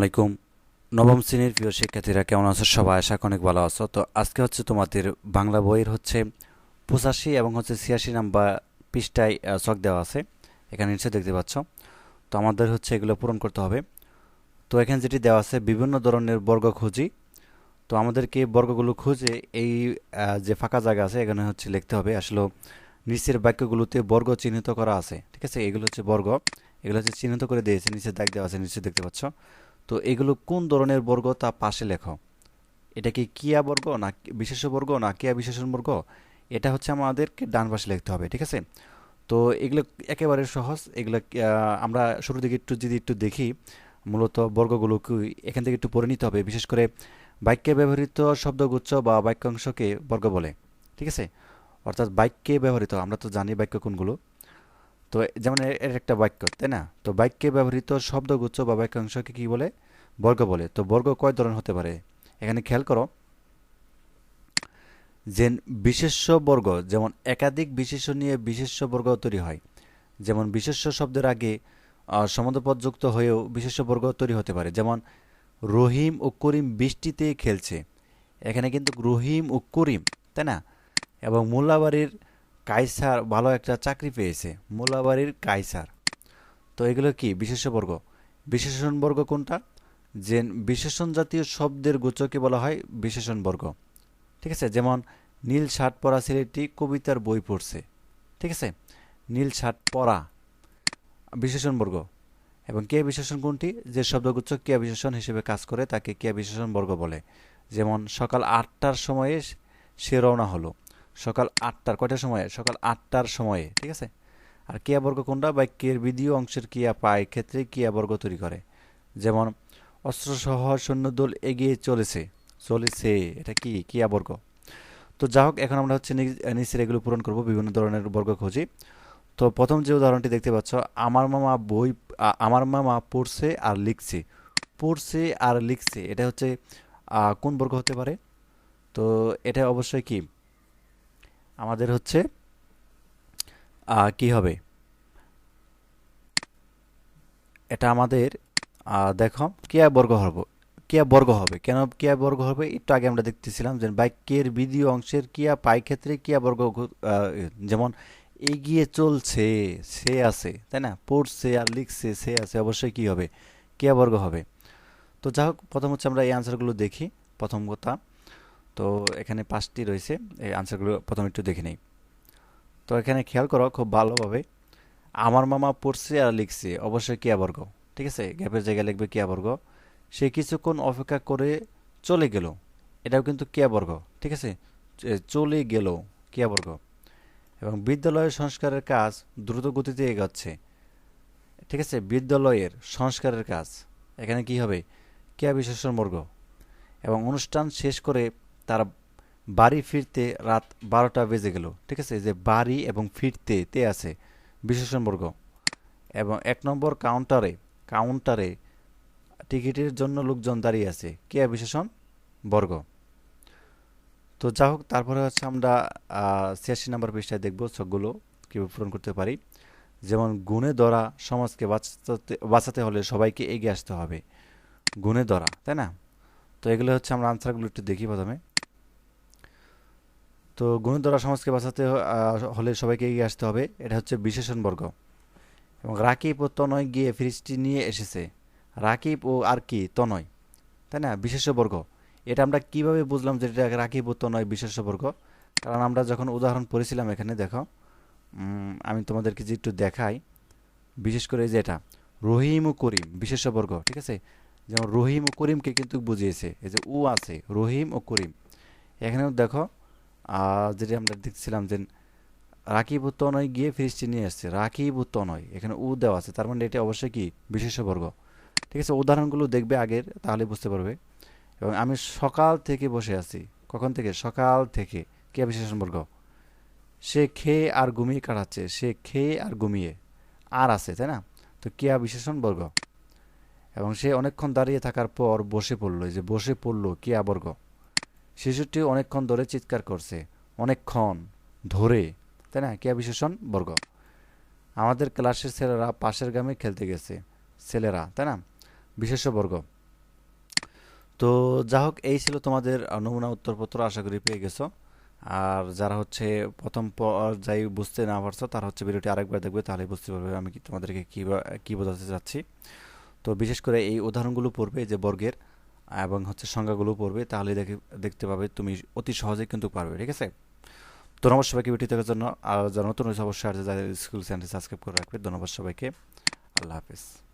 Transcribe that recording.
আলাইকুম। নবম শ্রেণির প্রিয় শিক্ষার্থীরা, কেমন আছো সবাই? আশা অনেক ভালো আছো। তো আজকে হচ্ছে তোমাদের বাংলা বইয়ের হচ্ছে পঁচাশি এবং হচ্ছে ছিয়াশি নাম্বার পৃষ্ঠায় চক দেওয়া আছে। এখানে নিচে দেখতে পাচ্ছ। তো আমাদের হচ্ছে এগুলো পূরণ করতে হবে। তো এখানে যেটি দেওয়া আছে, বিভিন্ন ধরনের বর্গ খুঁজি। তো আমাদেরকে বর্গগুলো খুঁজে এই যে ফাঁকা জায়গা আছে, এখানে হচ্ছে লিখতে হবে। আসলে নিচের বাক্যগুলোতে বর্গ চিহ্নিত করা আছে। ঠিক আছে? এগুলো হচ্ছে বর্গ। এগুলো হচ্ছে চিহ্নিত করে দিয়েছে। নিচে দাগ দেওয়া আছে নিচে দেখতে পাচ্ছ। তো এগুলো কোন ধরনের বর্গ তা পাশে লেখো। এটা কি কিয়া বর্গ না বিশেষ বর্গ না কিয়া বিশেষণ বর্গ? এটা হচ্ছে আমাদেরকে ডান পাশে লিখতে হবে, ঠিক আছে? তো এগুলো একেবারে সহজ, এগুলো আমরা শুরু দিকে একটু যদি একটু দেখি, মূলত বর্গগুলো কি এখান থেকে একটু পড়ে নিতে হবে, বিশেষ করে বাক্যে ব্যবহৃত শব্দগুচ্ছ বা বাক্যাংশকে বর্গ বলে, ঠিক আছে? অর্থাৎ বাক্যে ব্যবহৃত, আমরা তো জানি বাক্য কোনগুলো। তো যেমন এর একটা বাক্য তাই না? তো বাক্যে ব্যবহৃত শব্দগুচ্ছ বা বাক্যাংশকে কি বলে? বর্গ বলে। তো বর্গ কয় ধরনের হতে পারে? এখানে খেয়াল করো। যে বিশেষ্য বর্গ যেমন একাধিক বিশেষ্য নিয়ে বিশেষ্য বর্গ তৈরি হয়। যেমন বিশেষ্য শব্দের আগে আহ, যুক্ত হয়েও বিশেষ্য বর্গ তৈরি হতে পারে। যেমন রহিম ও করিম বৃষ্টিতে খেলছে। এখানে কিন্তু রহিম ও করিম তাই না? এবং মোল্লাবাড়ির কাইসার ভালো একটা চাকরি পেয়েছে মোল্লাবাড়ির কাইসার তো এগুলো কি? বিশেষ্য বর্গ বিশেষণ বর্গ কোনটা? যে বিশেষণ জাতীয় শব্দের গুচ্ছকে বলা হয় বিশেষণ বর্গ ঠিক আছে? যেমন, নীল শার্ট পরা ছেলেটি কবিতার বই পড়ছে। ঠিক আছে? নীল শার্ট পরা বিশেষণ বর্গ এবং কে বিশেষণ কোনটি? যে শব্দগুচ্ছ ক্রিয়া বিশেষণ হিসেবে কাজ করে, তাকে ক্রিয়া বিশেষণ বর্গ বলে। যেমন, সকাল আটটার সময়ে সে রওনা হলো। সকাল আটটার, কয়টার সময়ে? সকাল আটটার সময়ে, ঠিক আছে? আর ক্রিয়া বর্গ কোনটা বাক্যের বিধীয় অংশের ক্রিয়া পায়, ক্ষেত্রে ক্রিয়া বর্গ তৈরি করে। যেমন অস্ত্রসহ সৈন্যদল এগিয়ে চলেছে চলেছে, এটা কি? ক্রিয়া বর্গ তো যা হোক, এখন আমরা হচ্ছে নিচ- নিচের এগুলো পূরণ করব, বিভিন্ন ধরনের বর্গ খুঁজি। তো প্রথম যে উদাহরণটি দেখতে পাচ্ছ, আমার মামা বই আমার মামা পড়ছে আর লিখছে। পড়ছে আর লিখছে, এটা হচ্ছে কোন বর্গ হতে পারে? তো এটা অবশ্যই কি? আমাদের হচ্ছে কি হবে? এটা আমাদের দেখো, কিয়া বর্গ হবে, কিয়া বর্গ হবে, কেন কিয়া বর্গ হবে? একটু আগে আমরা দেখতেছিলাম যে বাক্যের বিধি অংশের কিয়া পাই ক্ষেত্রে কিয়া বর্গ যেমন এগিয়ে চলছে, সে আছে, তাই না? পড়ছে আর লিখছে, সে আছে, অবশ্যই কি হবে? কিয়া বর্গ হবে। তো যা হোক, প্রথম হচ্ছে আমরা এই আনসারগুলো দেখি, প্রথম কথা। তো এখানে পাঁচটি রয়েছে। এই আনসারগুলো প্রথম একটু দেখে নেই। তো এখানে খেয়াল করো, খুব ভালোভাবে, আমার মামা পড়ছে আর লিখছে, অবশ্যই কিয়া বর্গ ঠিক আছে? গ্যাপের জায়গায় লিখবে কিয়া বর্গ সে কিছুক্ষণ অপেক্ষা করে চলে গেল। এটাও কিন্তু কিয়া বর্গ ঠিক আছে? চলে গেল। কিয়া বর্গ এবং বিদ্যালয়ের সংস্কারের কাজ দ্রুত গতিতে এগোচ্ছে। ঠিক আছে? বিদ্যালয়ের সংস্কারের কাজ। এখানে কি হবে? ক্রিয়া বিশেষণ বর্গ। এবং অনুষ্ঠান শেষ করে তার বাড়ি ফিরতে রাত বারোটা বেজে গেল। ঠিক আছে? যে বাড়ি এবং ফিরতে তে আছে বিশেষণ বর্গ। এবং এক নম্বর কাউন্টারে কাউন্টারে টিকিটের জন্য লোকজন দাঁড়িয়ে আছে। ক্রিয়া বিশেষণ বর্গ? তো যা হোক, তারপরে হচ্ছে আমরা ছিয়াশি নম্বর পৃষ্ঠায় দেখব সবগুলো কীভাবে পূরণ করতে পারি। যেমন, গুণে ধরা সমাজকে বাঁচাতে বাঁচাতে হলে সবাইকে এগিয়ে আসতে হবে। গুণে ধরা, তাই না? তো এগুলো হচ্ছে আমরা আনসারগুলো একটু দেখি প্রথমে। তো গুণে ধরা সমাজকে বাঁচাতে হলে সবাইকে এগিয়ে আসতে হবে। এটা হচ্ছে বিশেষণ বর্গ। এবং রাকিব ও তনয় গিয়ে ফ্রিজটি নিয়ে এসেছে। রাকিব ও আর কি, তনয়। তাই না? বিশেষ বর্গ। এটা আমরা কীভাবে বুঝলাম যে এটা রাকিব ও তনয় বিশেষ বর্গ? কারণ আমরা যখন উদাহরণ পড়েছিলাম এখানে, দেখো আমি তোমাদেরকে যে একটু দেখাই, বিশেষ করে যে এটা, রহিম ও করিম বিশেষ বর্গ, ঠিক আছে? যেমন রহিম ও করিমকে কিন্তু বুঝিয়েছে, এই যে উ আছে, রহিম ও করিম। এখানেও দেখো যেটা আমরা দেখছিলাম যে রাকিব ও তনয় গিয়ে ফ্রিজটি নিয়ে আসছে। রাকিব ও তনয় এখানে উ দেওয়া আছে, তার মানে এটা অবশ্যই কি? বিশেষ বর্গ ঠিক আছে, উদাহরণগুলো দেখবে আগের, তাহলে বুঝতে পারবে। এবং আমি সকাল থেকে বসে আছি। কখন থেকে? সকাল থেকে। কে বিশেষণ বর্গ সে খেয়ে আর ঘুমিয়ে কাটাচ্ছে, সে খেয়ে আর ঘুমিয়ে। আর আছে, তাই না? তো কেয়া বিশেষণ বর্গ এবং সে অনেকক্ষণ দাঁড়িয়ে থাকার পর বসে পড়ল যে বসে পড়ল কেয়া বর্গ শিশুটি অনেকক্ষণ ধরে চিৎকার করছে। অনেকক্ষণ ধরে, তাই না? কেয়া বিশেষণ বর্গ? আমাদের ক্লাসের ছেলেরা পাশের গ্রামে খেলতে গেছে। ছেলেরা, তাই না? বিশেষ বর্গ। তো যা হোক, এই ছিল তোমাদের নমুনা উত্তরপত্র আশা করি পেয়ে গেছো। আর যারা হচ্ছে প্রথম পর্যায়ে বুঝতে না পারছ, তারা হচ্ছে ভিডিওটি আরেকবার দেখবে তাহলে বুঝতে পারবে আমি তোমাদেরকে কী কী বোঝাতে চাচ্ছি। তো বিশেষ করে এই উদাহরণগুলো পড়বে যে বর্গের। এবং হচ্ছে সংখ্যাগুলো পড়বে তাহলে দেখে, দেখতে পাবে তুমি অতি সহজেই কিন্তু পারবে, ঠিক আছে? ধন্যবাদ সবাইকে ভিডিও দেখার জন্য। আর যারা নতুন হয়েছে অবশ্যই আর যাদের স্কুল চ্যানেলটি সাবস্ক্রাইব করে রাখবে। ধন্যবাদ সবাইকে। আল্লাহ হাফিজ।